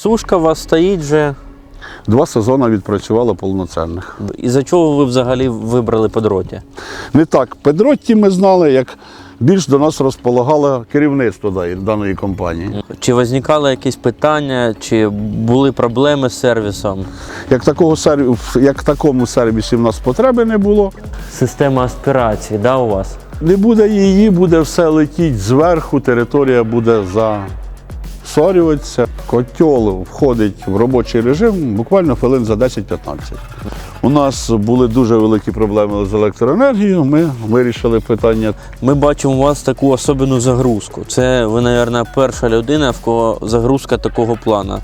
Сушка у вас стоїть вже. Два сезони відпрацювало повноцінних. І за чого ви взагалі вибрали подроті? Не так, Педротті ми знали, як більш до нас розполагало керівництво даної компанії. Чи виникали якісь питання, чи були проблеми з сервісом? Як такого як такому сервісі в нас потреби не було. Система аспірації, да, у вас? Не буде її, буде все летіть зверху, територія буде засорюватися. Котел входить в робочий режим буквально хвилин за 10-15. У нас були дуже великі проблеми з електроенергією. Ми вирішили питання. Ми бачимо у вас таку особливу загрузку. Це ви, мабуть, перша людина, в кого загрузка такого плану.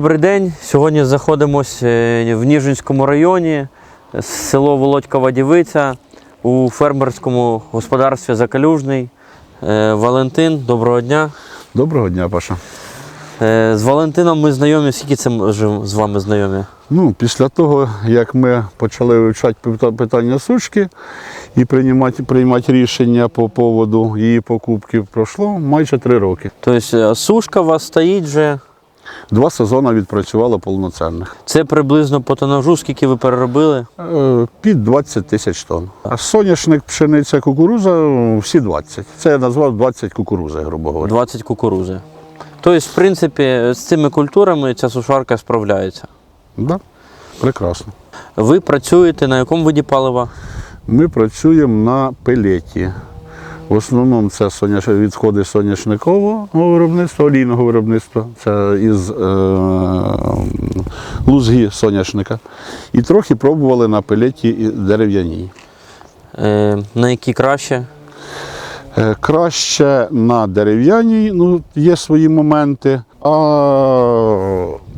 Добрий день. Сьогодні знаходимося в Ніжинському районі, село Володькова Дівиця у фермерському господарстві Закалюжний. Е, Валентин, доброго дня. Доброго дня, Паша. Е, З Валентином ми знайомі. Скільки це з вами знайомі? Ну, після того, як ми почали вивчати питання сушки і приймати, приймати рішення по поводу її покупки, пройшло майже три роки. Тобто е, сушка у вас стоїть вже. Два сезони відпрацювало повноцінних. Це приблизно по тонажу, скільки ви переробили? Е, Під 20 тисяч тонн. А соняшник, пшениця, кукуруза е, всі 20. Це я назвав 20 кукурузи, грубо говоря. 20 кукурузи. Тобто, в принципі, з цими культурами ця сушарка справляється. Да? Прекрасно. Ви працюєте на якому виді палива? Ми працюємо на пелеті. В основному це соняш... відходи соняшникового виробництва, олійного виробництва, це із е... лузги соняшника. І трохи пробували на пелеті дерев'яній. Е, на які краще? Е, Краще на дерев'яній, ну, є свої моменти, а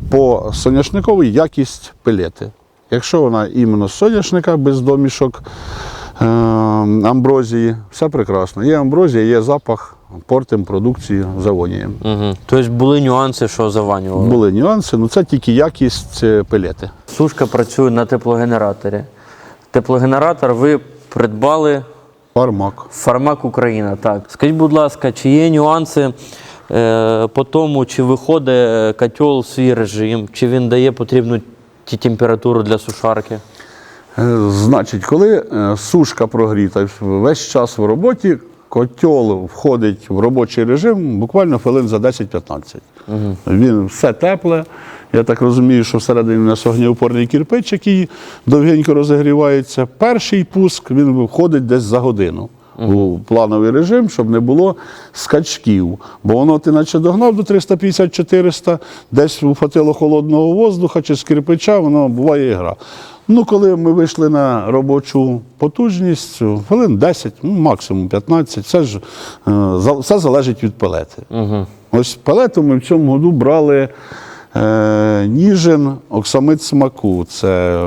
по соняшниковій якість пелети. Якщо вона іменно з соняшника без домішок амброзії, все прекрасно. Є амброзія, є запах, портим продукцію, завонюємо. Угу. Тобто були нюанси, що заванювали. Були нюанси, ну це тільки якість е, пелети. Сушка працює на теплогенераторі. Теплогенератор ви придбали Фармак. Фармак Україна. Так. Скажіть, будь ласка, чи є нюанси е, по тому, чи виходить е, котел в свій режим, чи він дає потрібну ті температуру для сушарки? Е, Значить, коли е, сушка прогріта весь час в роботі, котел входить в робочий режим буквально хвилин за 10-15. Він все тепле. Я так розумію, що всередині у нас огнеупорний кирпич, який довгенько розігрівається. Перший пуск він виходить десь за годину. У плановий режим, щоб не було скачків. Бо воно ти наче догнав до 350-400, десь вхватило холодного воздуха чи з кирпича, воно буває і гра. Ну, коли ми вийшли на робочу потужність, хвилин 10, ну, максимум 15, це ж е, все залежить від пелети. Угу. Ось пелету ми в цьому году брали е, ніжин, оксамит смаку. Це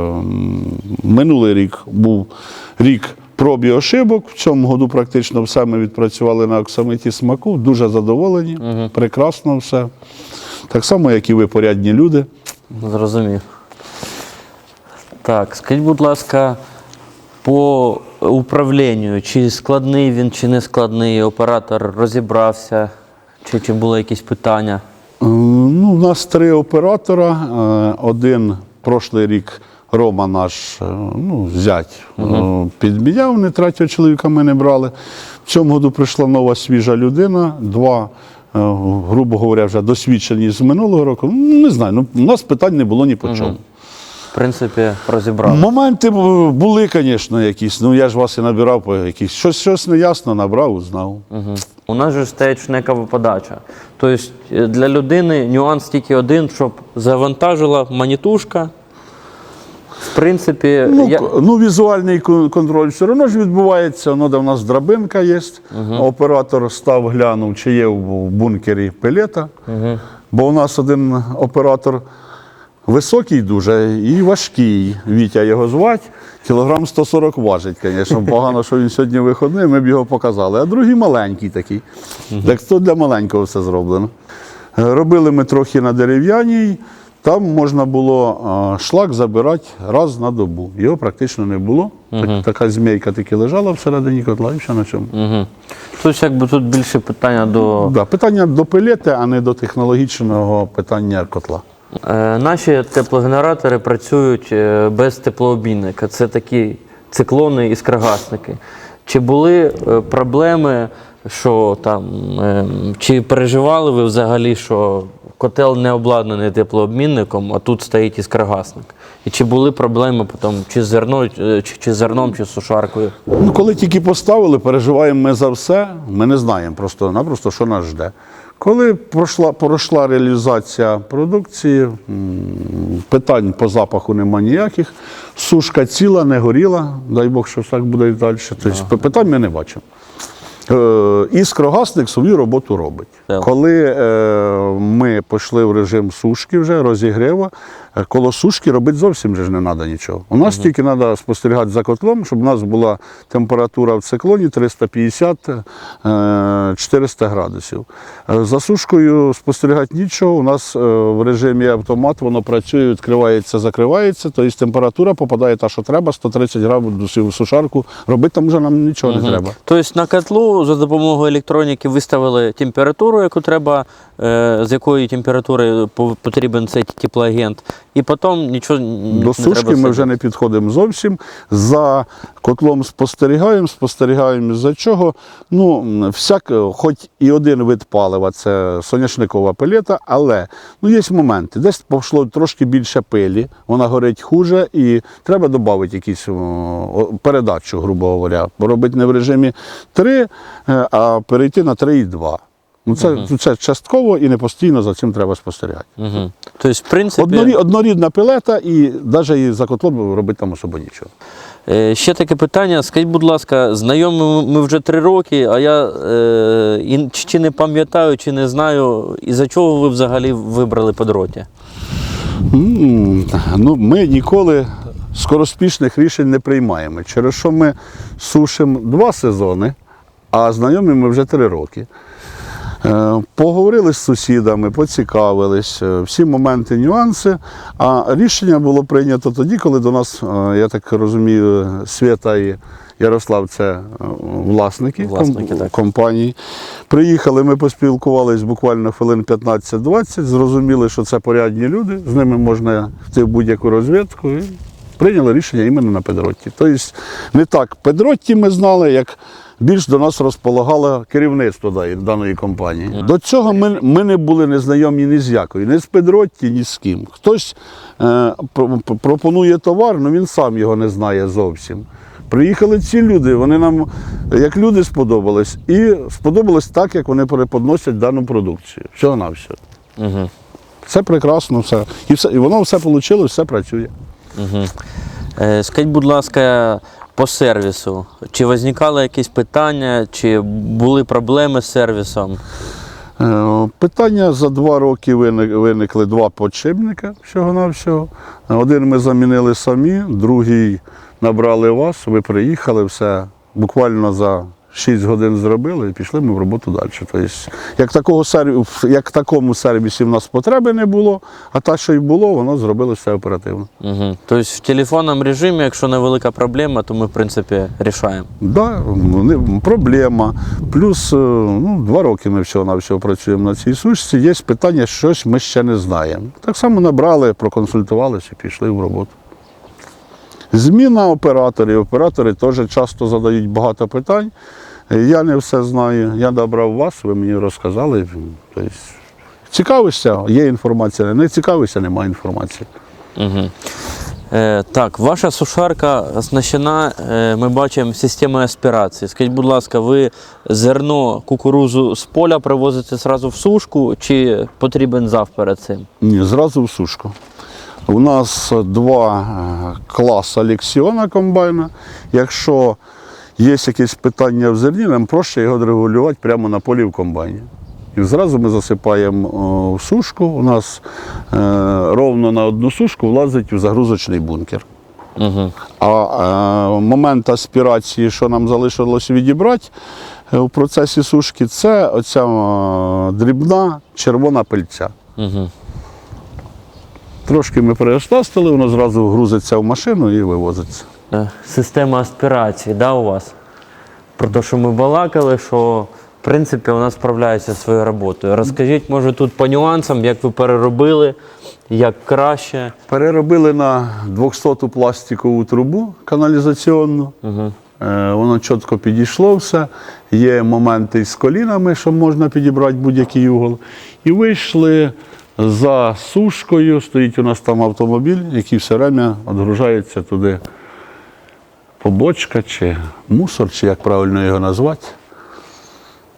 минулий рік був рік проб і ошибок. В цьому году практично все ми відпрацювали на оксамиті смаку. Дуже задоволені, прекрасно все. Так само, як і ви, порядні люди. Зрозумів. Так, скажіть, будь ласка, по управлінню, чи складний він, чи не складний, оператор розібрався, чи, чи були якісь питання? Е, Ну, у нас три оператора. Е, Один прошлий рік Рома наш, е, ну, зять, е, підміняв, не третього чоловіка ми не брали. В цьому году прийшла нова свіжа людина, два, грубо говоря, вже досвідчені з минулого року. Ну, Не знаю, ну, у нас питань не було ні по чому. В принципі, розібрали. Моменти були, звісно, якісь. Ну я ж вас і набирав по якісь. Щось, щось неясно набрав, узнав. Угу. У нас же стоять шнекова подача. Тобто е, для людини нюанс тільки один, щоб завантажила манітушка. В принципі, Ну, я... ну, візуальний контроль все одно ж відбувається. Воно де в нас драбинка є. Оператор став, глянув, чи є в бункері пелета. Бо у нас один оператор високий дуже і важкий. Вітя його звати. Кілограм 140 важить, звісно. Погано, що він сьогодні виходний, ми б його показали. А другий маленький такий. Так то для маленького все зроблено. Робили ми трохи на дерев'яній. Там можна було шлак забирати раз на добу. Його практично не було. Так- така змійка таки лежала всередині котла і все на цьому. Угу. Тобто, якби тут більше питання до Да, питання до пилети, а не до технологічного питання котла. Е, Наші теплогенератори працюють е, без теплообмінника. Це такі циклони і скрогасники. Чи були е, проблеми, що там, е, чи переживали ви взагалі, що котел не обладнаний теплообмінником, а тут стоїть іскрогасник? І чи були проблеми потім, чи з зерно, чи, чи зерном, чи з сушаркою? Ну, коли тільки поставили, переживаємо ми за все. Ми не знаємо просто-напросто, що нас жде. Коли пройшла, пройшла реалізація продукції, питань по запаху нема ніяких. Сушка ціла, не горіла, дай Бог, що так буде і далі. Тобто питань ми не бачимо. Е, Іскрогасник свою роботу робить. Коли е, ми пішли в режим сушки вже, розігріва, коло сушки робити зовсім ж не треба нічого. У нас тільки треба спостерігати за котлом, щоб у нас була температура в циклоні 350-400 градусів. Е, За сушкою спостерігати нічого. У нас е, в режимі автомат воно працює, відкривається, закривається, тобто температура попадає та, що треба, 130 градусів в сушарку. Робити там вже нам нічого не треба. Тобто на котлу за допомогою електроніки виставили температуру, яку треба, е, з якої температури потрібен цей теплоагент, і потім нічого н- До не сушки треба ми вже не підходимо зовсім. За котлом спостерігаємо, спостерігаємо за чого. Ну, всяк, хоч і один вид палива це соняшникова пелета, але ну, є моменти. Десь пішло трошки більше пилі, вона горить хуже, і треба додати якусь передачу, грубо говоря. Робити не в режимі 3, е, а перейти на 3,2. Ну, це, це частково і не постійно за цим треба спостерігати. Угу. Тобто, в принципі, Однорі, однорідна пілета, і навіть і за котлом робити там особо нічого. е, ще таке питання. Скажіть, будь ласка, знайомі ми- вже три роки, а я е, і, чи не пам'ятаю, чи не знаю, і за чого ви взагалі вибрали подроті? Ну, ми ніколи скороспішних рішень не приймаємо. Через що ми сушимо два сезони, а знайомі ми вже три роки. Е, Поговорили з сусідами, поцікавились, е, всі моменти, нюанси. А рішення було прийнято тоді, коли до нас, е, я так розумію, Свята і Ярослав це е, власники, ком- так. компанії. Приїхали, ми поспілкувалися буквально хвилин 15-20, зрозуміли, що це порядні люди, з ними можна йти в будь-яку розвідку. І прийняли рішення іменно на Педротті. Тобто не так Педротті ми знали, як більш до нас розполагало керівництво даної компанії. До цього ми, ми не були незнайомі ні з якою, ні з Педротті, ні з ким. Хтось е, пр- пр- пропонує товар, але він сам його не знає зовсім. Приїхали ці люди, вони нам як люди сподобались, і сподобалось так, як вони переподносять дану продукцію. Всього на все. Угу. Це прекрасно, все. І, все, і воно все вийшло, все працює. Угу. Скажіть, будь ласка, по сервісу. Чи виникали якісь питання, чи були проблеми з сервісом? Е, Питання за два роки виникли два подшипника всього-навсього. Один ми замінили самі, другий набрали вас, ви приїхали, все буквально за 6 годин зробили і пішли ми в роботу далі. Тобто, як, такого як такому сервісі в нас потреби не було, а те, що й було, воно зробили все оперативно. Угу. Тобто в телефонному режимі, якщо невелика проблема, то ми, в принципі, рішаємо. Да, проблема. Плюс е, ну, два роки ми всього на всього працюємо на цій сушці. Є питання, щось ми ще не знаємо. Так само набрали, проконсультувалися і пішли в роботу. Зміна операторів. Оператори теж часто задають багато питань. Я не все знаю. Я набрав вас, ви мені розказали. Тобто, цікавишся, є інформація. Не цікавишся, немає інформації. Угу. Е, так, ваша сушарка оснащена, е, ми бачимо, системою аспірації. Скажіть, будь ласка, ви зерно кукурузу з поля привозите зразу в сушку, чи потрібен зав перед цим? Ні, зразу в сушку. У нас два е, класи лексіона комбайна. Якщо є якісь питання в зерні, нам проще його регулювати прямо на полі в комбайні. І зразу ми засипаємо в сушку. У нас е, ровно на одну сушку влазить в загрузочний бункер. Угу. А е, момент аспірації, що нам залишилось відібрати, е, в процесі сушки, це оця е, дрібна червона пильця. Угу. Трошки ми перештастили, воно зразу грузиться в машину і вивозиться. Е, Система аспірації, да, у вас? Про те, що ми балакали, що в принципі нас справляється зі своєю роботою. Розкажіть, може, тут по нюансам, як ви переробили, як краще. Переробили на 200-ту пластикову трубу каналізаційну. Угу. Воно чітко підійшло все. Є моменти з колінами, що можна підібрати будь-який угол. І вийшли за сушкою. Стоїть у нас там автомобіль, який все время відгружається туди. Побочка чи мусор, чи як правильно його назвати.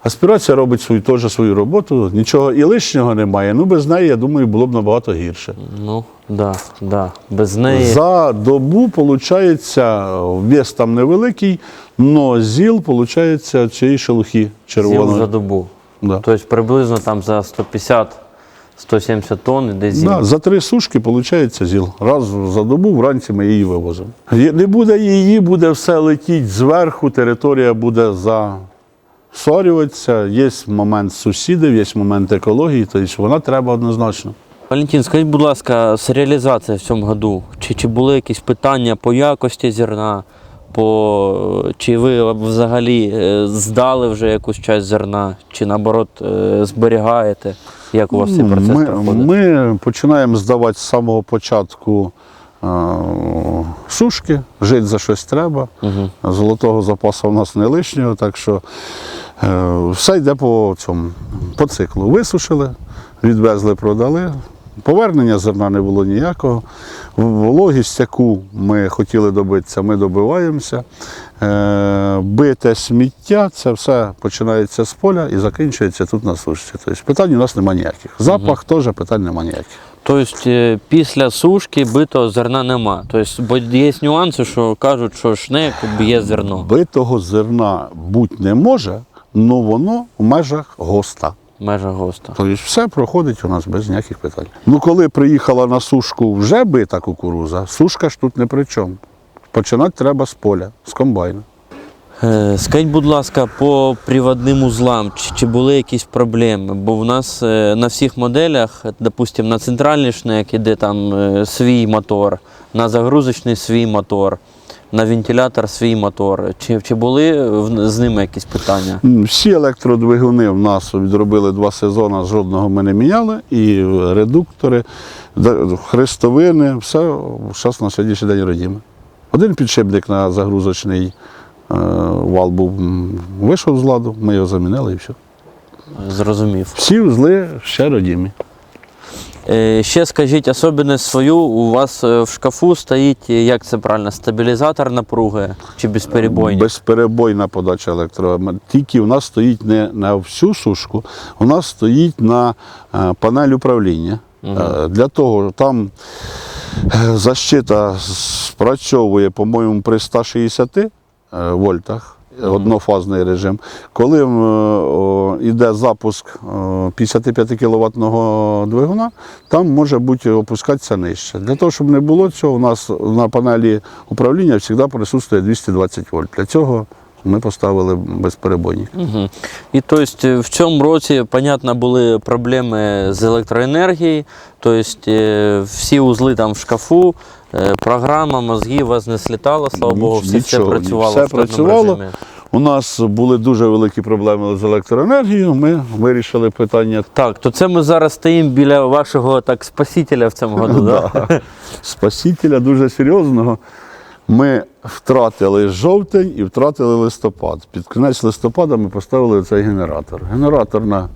Аспірація робить свою, теж свою роботу, нічого і лишнього немає. Ну, без неї, я думаю, було б набагато гірше. Ну, да, да. Без неї. За добу, виходить, вес там невеликий, але зіл, виходить, цієї шелухи червоної. за добу. Да. Тобто приблизно там за 150-170 тонн іде зім. Да, за три сушки виходить зіл. Раз за добу вранці ми її вивозимо. Не буде її, буде все летіти зверху, територія буде засорюватися. Є момент сусідів, є момент екології, тобто вона треба однозначно. Валентин, скажіть, будь ласка, з реалізації в цьому году, чи, чи були якісь питання по якості зерна, по, чи ви взагалі е, здали вже якусь часть зерна, чи наоборот е, зберігаєте? Як у вас цей процес ми, проходить? ми починаємо здавати з самого початку е, сушки, жити за щось треба. Угу. Золотого запасу у нас не лишнього, так що е, все йде по цьому по циклу. Висушили, відвезли, продали. Повернення зерна не було ніякого. Вологість, яку ми хотіли добитися, ми добиваємося. Е, бите сміття, це все починається з поля і закінчується тут на сушці. Тобто питань у нас немає ніяких. Запах теж питань немає ніяких. Тобто е, після сушки битого зерна нема. Тобто, бо є нюанси, що кажуть, що шнек б'є зерно. Битого зерна бути не може, але воно в межах госта. Межа госта. Тобто все проходить у нас без ніяких питань. Ну, коли приїхала на сушку вже бита кукуруза, сушка ж тут не при чому. Починати треба з поля, з комбайна. Е, Скажіть, будь ласка, по приводним узлам, чи, були якісь проблеми? Бо в нас е, на всіх моделях, допустимо, на центральний шнек іде там е, свій мотор, на загрузочний свій мотор, на вентилятор свій мотор. Чи, чи були з ними якісь питання? Всі електродвигуни в нас відробили два сезони, жодного ми не міняли. І редуктори, хрестовини, все зараз на сьогоднішній день родіме. Один підшипник на загрузочний е, вал був вийшов з ладу, ми його замінили і все. Зрозумів. Всі узли ще родімі. Е, Ще скажіть особливість свою, у вас е, в шкафу стоїть, як це правильно, стабілізатор напруги чи безперебойник? Безперебойна подача електро. Тільки у нас стоїть не на всю сушку, у нас стоїть на панель управління. Е, Для того там защита спрацьовує, по-моєму, при 160 е, вольтах. Однофазний режим. Коли йде запуск 55 кВт двигуна, там може бути опускатися нижче. Для того, щоб не було цього, у нас на панелі управління завжди присутствує 220 вольт. Для цього ми поставили безперебойник. Угу. І тобто в цьому році, понятно, були проблеми з електроенергією, тобто е, всі узли там в шкафу, е, програма, мозги у вас не слітало, слава Богу, все, все працювало все в працювало. режимі. У нас були дуже великі проблеми з електроенергією. Ми вирішили питання Так, то це ми зараз стоїмо біля вашого так спасителя в цьому году, да? Да. Спасителя дуже серйозного. Ми втратили жовтень і втратили листопад. Під кінець листопада ми поставили цей генератор. Генератор на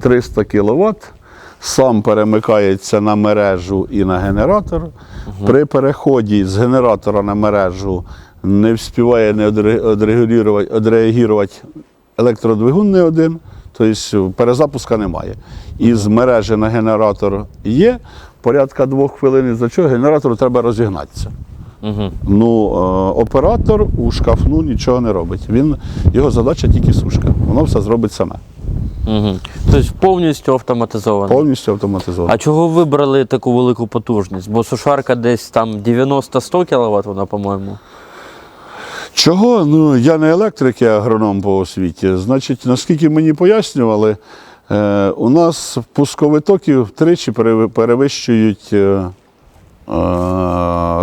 300 кВт, сам перемикається на мережу і на генератор. При переході з генератора на мережу не вспіває не одреагувати електродвигун не один, тобто перезапуска немає. Із мережі на генератор є порядка двох хвилин, за чого генератору треба розігнатися. Угу. Ну, е, оператор у шкафну нічого не робить. Він, його задача тільки сушка. Воно все зробить саме. Угу. Тобто повністю автоматизовано. Повністю автоматизовано. А чого вибрали таку велику потужність? Бо сушарка десь там 90-100 кВт, вона, по-моєму. Чого? Ну, я не електрик, я агроном по освіті. Значить, наскільки мені пояснювали, е, у нас пускові токи втричі перевищують е,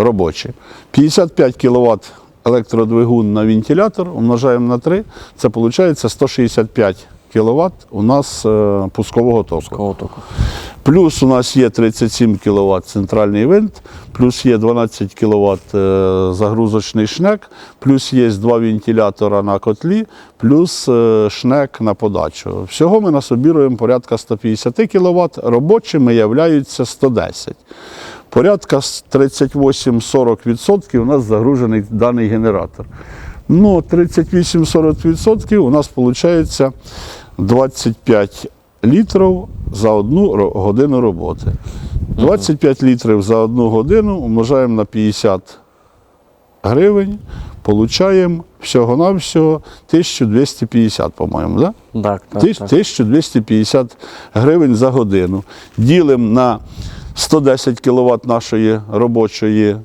робочі. 55 кВт електродвигун на вентилятор умножаємо на 3, це виходить 165 кВт у нас е, пускового току. Кого току. Плюс у нас є 37 кВт центральний винт, плюс є 12 кВт загрузочний шнек, плюс є два вентилятора на котлі, плюс е, шнек на подачу. Всього ми насобіруємо порядка 150 кВт, робочими являються 110. Порядка з 38-40% у нас загружений даний генератор. Ну, 38-40% у нас виходить 25 літрів за одну годину роботи. 25 літрів за одну годину умножаємо на 50 гривень, получаємо всього-навсього 1250, по-моєму. Да? Так, так, так. 1250 гривень за годину. Ділимо на 110 кВт нашої робочої е,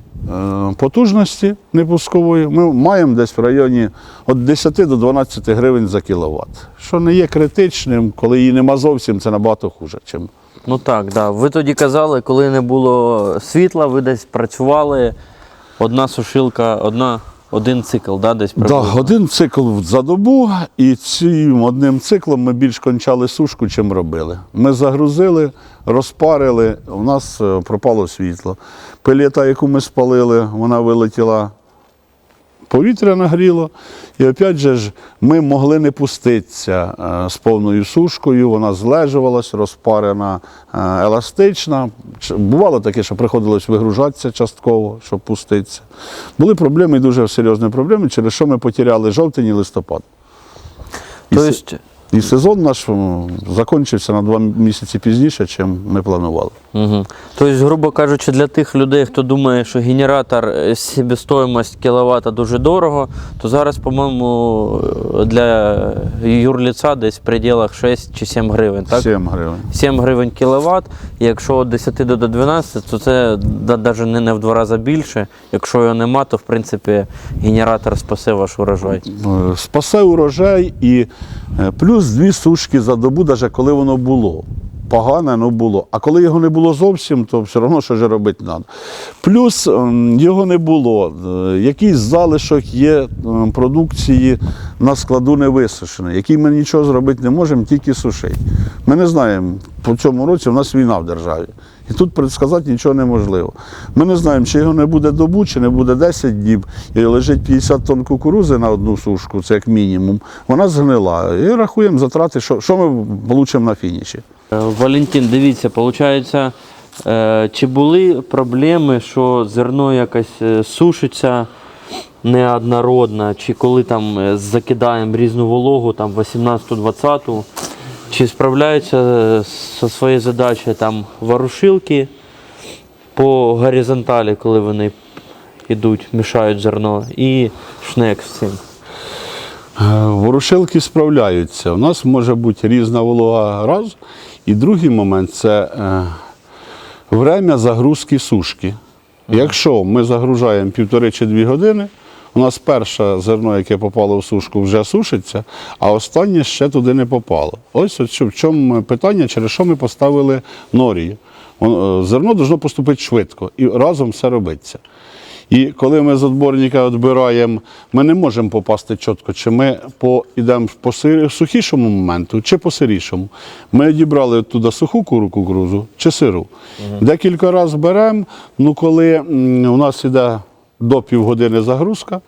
потужності непускової. Ми маємо десь в районі від 10 до 12 гривень за кіловат. Що не є критичним, коли її нема зовсім, це набагато хуже. Чим. Ну так, да. Ви тоді казали, коли не було світла, ви десь працювали, одна сушилка, одна, один цикл, да, десь Да, приблизно? один цикл за добу, і цим одним циклом ми більш кончали сушку, чим робили. Ми загрузили, розпарили, у нас е, пропало світло. Пелета, яку ми спалили, вона вилетіла. Повітря нагріло, і опять же ж ми могли не пуститися е, з повною сушкою, вона злежувалась, розпарена, е, еластична. Бувало таке, що приходилось вигружатися частково, щоб пуститися. Були проблеми, дуже серйозні проблеми, через що ми потеряли жовтень і листопад. Тобто, і сезон наш закінчився на два місяці пізніше, ніж ми планували. Угу. Тобто, грубо кажучи, для тих людей, хто думає, що генератор е, себестоїмость кіловата дуже дорого, то зараз, по-моєму, е, для юрліца десь в пределах 6 чи 7 гривень. Так? 7 гривень. 7 гривень кіловат. Якщо від 10 до 12, то це навіть не, в два рази більше. Якщо його нема, то в принципі генератор спасе ваш урожай. Е, спасе урожай і е, плюс дві сушки за добу, навіть коли воно було. Погане, ну було. А коли його не було зовсім, то все одно що ж робити треба. Плюс ем, його не було. Е, Якийсь залишок є ем, продукції на складу не висушений, який ми нічого зробити не можемо, тільки сушити. Ми не знаємо, по цьому році в нас війна в державі. І тут предсказати нічого неможливо. Ми не знаємо, чи його не буде добу, чи не буде 10 діб, і лежить 50 тонн кукурузи на одну сушку, це як мінімум. Вона згнила. І рахуємо затрати, що, що ми получимо на фініші. Е, Валентин, дивіться, виходить, е, чи були проблеми, що зерно якось е, сушиться неоднородно, чи коли там закидаємо різну вологу, там 18-20, чи справляються е, зі своєю задачею там ворушилки по горизонталі, коли вони йдуть, мішають зерно, і шнек з цим. Е, Ворушилки справляються. У нас може бути різна волога раз. І другий момент це е, время загрузки сушки. Якщо ми загружаємо півтори чи дві години, у нас перше зерно, яке попало в сушку, вже сушиться, а останнє ще туди не попало. Ось в чому питання, через що ми поставили норію. Е, Зерно повинно поступити швидко і разом все робиться. І коли ми з відборника відбираємо, ми не можемо попасти чітко, чи ми по, йдемо по сухішому моменту, чи по сирішому. Ми відібрали туди суху куру кукурузу чи сиру. Декілька разів беремо, ну коли у нас йде до півгодини загрузка, е,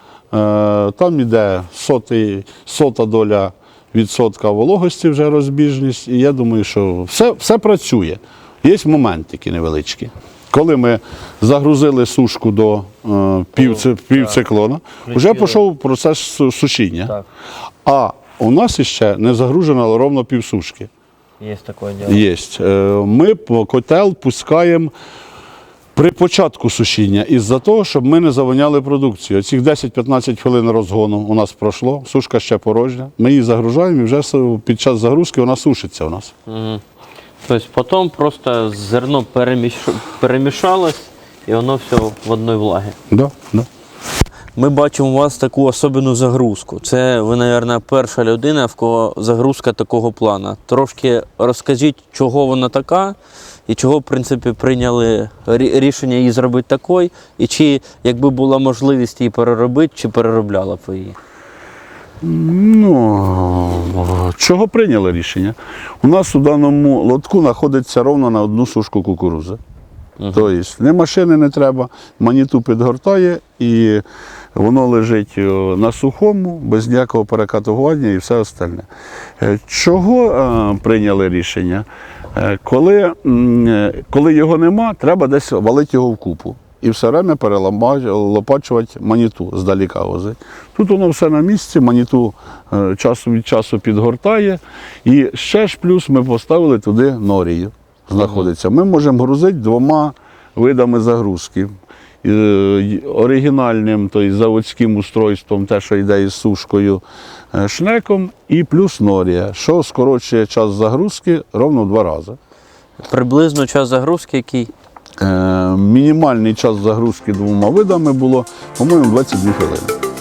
там йде сотий, сота доля відсотка вологості, вже розбіжність. І я думаю, що все, все працює. Є моментики невеличкі. Коли ми загрузили сушку до е, півци- півциклона, вже пішов процес сушіння. Так. А у нас ще не загружено ровно півсушки. Є таке діло. Є. Е, Ми по котел пускаємо при початку сушіння із-за того, щоб ми не завоняли продукцію. Цих 10-15 хвилин розгону у нас пройшло, сушка ще порожня. Ми її загружаємо і вже під час загрузки вона сушиться у нас. Угу. Тобто потім просто зерно переміш... перемішалось і воно все в одній влагі. Да, да. Ми бачимо у вас таку особливу загрузку. Це ви, мабуть, перша людина, в кого загрузка такого плана. Трошки розкажіть, чого вона така, і чого, в принципі, прийняли рішення її зробити такою, і чи якби була можливість її переробити, чи переробляла б ви її? Ну, чого прийняли рішення? У нас у даному лотку знаходиться ровно на одну сушку кукурузи. Тобто не машини не треба, маніту підгортає і воно лежить на сухому, без ніякого перекатування і все остальне. Е, Чого е, прийняли рішення? Е, Коли, е, коли його нема, треба десь валити його в купу. І все время перелопачувати маніту здаліка возить. Тут воно все на місці, маніту е, часу від часу підгортає. І ще ж плюс ми поставили туди норію знаходиться. Ми можемо грузити двома видами загрузки. Оригінальним, тобто заводським устройством, те, що йде із сушкою, шнеком, і плюс норія, що скорочує час загрузки ровно в два рази. Приблизно час загрузки який? Е, Мінімальний час загрузки двома видами було, по-моєму, 22 хвилини.